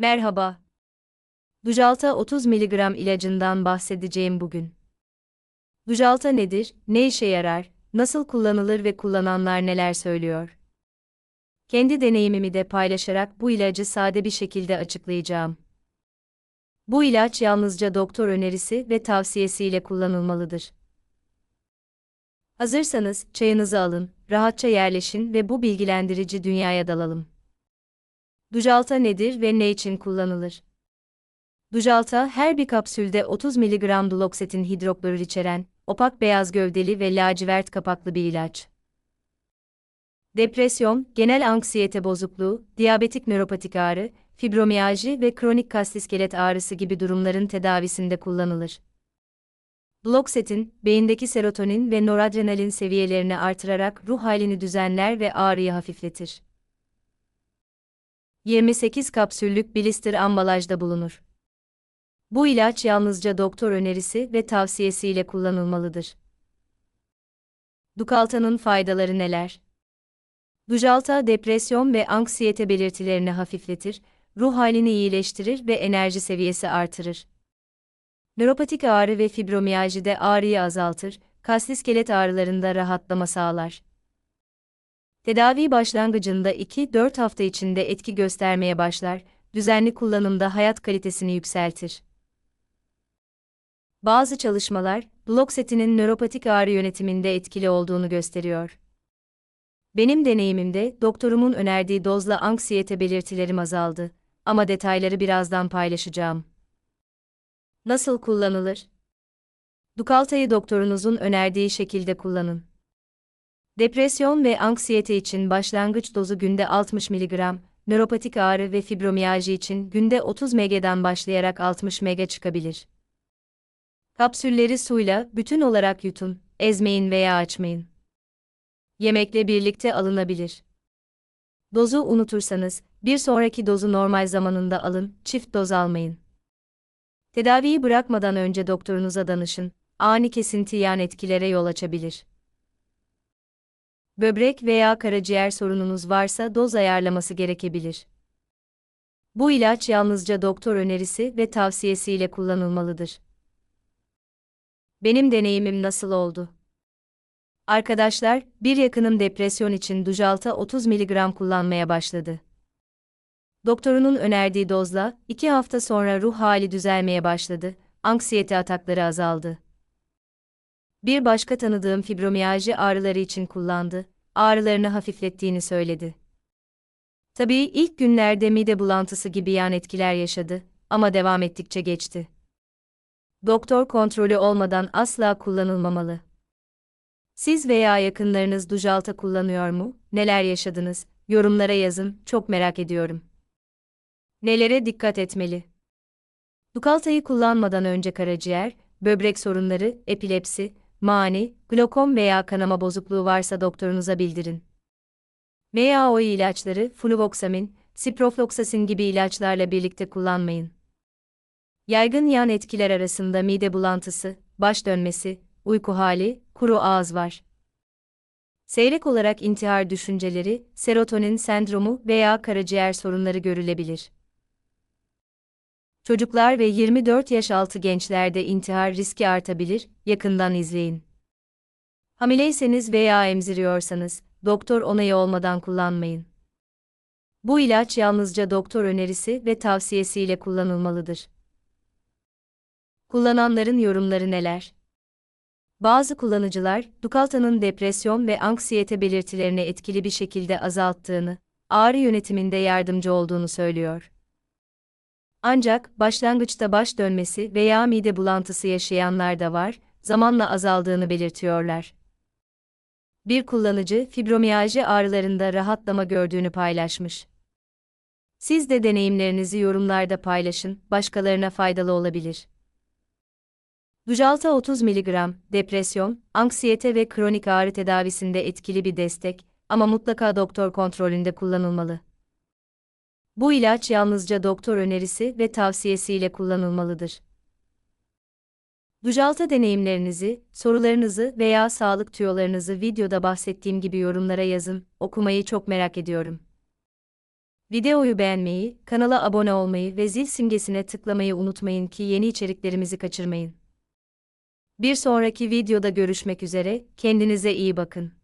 Merhaba. Dujalta 30 mg ilacından bahsedeceğim bugün. Dujalta nedir, ne işe yarar, nasıl kullanılır ve kullananlar neler söylüyor? Kendi deneyimimi de paylaşarak bu ilacı sade bir şekilde açıklayacağım. Bu ilaç yalnızca doktor önerisi ve tavsiyesiyle kullanılmalıdır. Hazırsanız çayınızı alın, rahatça yerleşin ve bu bilgilendirici dünyaya dalalım. Dujalta nedir ve ne için kullanılır? Dujalta her bir kapsülde 30 mg duloxetin hidroklorür içeren, opak beyaz gövdeli ve lacivert kapaklı bir ilaç. Depresyon, genel anksiyete bozukluğu, diyabetik nöropatik ağrı, fibromiyalji ve kronik kas iskelet ağrısı gibi durumların tedavisinde kullanılır. Bloxetin, beyindeki serotonin ve noradrenalin seviyelerini artırarak ruh halini düzenler ve ağrıyı hafifletir. 28 kapsüllük blister ambalajda bulunur. Bu ilaç yalnızca doktor önerisi ve tavsiyesiyle kullanılmalıdır. Dukalta'nın faydaları neler? Dujalta depresyon ve anksiyete belirtilerini hafifletir, ruh halini iyileştirir ve enerji seviyesi artırır. Nöropatik ağrı ve fibromiyajide ağrıyı azaltır, kas iskelet ağrılarında rahatlama sağlar. Tedavi başlangıcında 2-4 hafta içinde etki göstermeye başlar, düzenli kullanımda hayat kalitesini yükseltir. Bazı çalışmalar, Bloxetin'in nöropatik ağrı yönetiminde etkili olduğunu gösteriyor. Benim deneyimimde doktorumun önerdiği dozla anksiyete belirtilerim azaldı ama detayları birazdan paylaşacağım. Nasıl kullanılır? Dukalta'yı doktorunuzun önerdiği şekilde kullanın. Depresyon ve anksiyete için başlangıç dozu günde 60 mg, nöropatik ağrı ve fibromiyalji için günde 30 mg'den başlayarak 60 mg çıkabilir. Kapsülleri suyla bütün olarak yutun, ezmeyin veya açmayın. Yemekle birlikte alınabilir. Dozu unutursanız, bir sonraki dozu normal zamanında alın, çift doz almayın. Tedaviyi bırakmadan önce doktorunuza danışın, ani kesinti yan etkilere yol açabilir. Böbrek veya karaciğer sorununuz varsa doz ayarlaması gerekebilir. Bu ilaç yalnızca doktor önerisi ve tavsiyesiyle kullanılmalıdır. Benim deneyimim nasıl oldu? Arkadaşlar, bir yakınım depresyon için Dujalta 30 mg kullanmaya başladı. Doktorunun önerdiği dozla, iki hafta sonra ruh hali düzelmeye başladı, anksiyete atakları azaldı. Bir başka tanıdığım fibromiyalji ağrıları için kullandı, ağrılarını hafiflettiğini söyledi. Tabii ilk günlerde mide bulantısı gibi yan etkiler yaşadı ama devam ettikçe geçti. Doktor kontrolü olmadan asla kullanılmamalı. Siz veya yakınlarınız Dujalta kullanıyor mu? Neler yaşadınız? Yorumlara yazın, çok merak ediyorum. Nelere dikkat etmeli? Dukaltayı kullanmadan önce karaciğer, böbrek sorunları, epilepsi, mani, glokom veya kanama bozukluğu varsa doktorunuza bildirin. MAO ilaçları, fluvoxamin, ciprofloxacin gibi ilaçlarla birlikte kullanmayın. Yaygın yan etkiler arasında mide bulantısı, baş dönmesi, uyku hali, kuru ağız var. Seyrek olarak intihar düşünceleri, serotonin sendromu veya karaciğer sorunları görülebilir. Çocuklar ve 24 yaş altı gençlerde intihar riski artabilir, yakından izleyin. Hamileyseniz veya emziriyorsanız, doktor onayı olmadan kullanmayın. Bu ilaç yalnızca doktor önerisi ve tavsiyesiyle kullanılmalıdır. Kullananların yorumları neler? Bazı kullanıcılar, Dukalta'nın depresyon ve anksiyete belirtilerini etkili bir şekilde azalttığını, ağrı yönetiminde yardımcı olduğunu söylüyor. Ancak başlangıçta baş dönmesi veya mide bulantısı yaşayanlar da var, zamanla azaldığını belirtiyorlar. Bir kullanıcı fibromiyalji ağrılarında rahatlama gördüğünü paylaşmış. Siz de deneyimlerinizi yorumlarda paylaşın, başkalarına faydalı olabilir. Dujalta 30 mg, depresyon, anksiyete ve kronik ağrı tedavisinde etkili bir destek ama mutlaka doktor kontrolünde kullanılmalı. Bu ilaç yalnızca doktor önerisi ve tavsiyesiyle kullanılmalıdır. Dujalta deneyimlerinizi, sorularınızı veya sağlık tüyolarınızı videoda bahsettiğim gibi yorumlara yazın, okumayı çok merak ediyorum. Videoyu beğenmeyi, kanala abone olmayı ve zil simgesine tıklamayı unutmayın ki yeni içeriklerimizi kaçırmayın. Bir sonraki videoda görüşmek üzere, kendinize iyi bakın.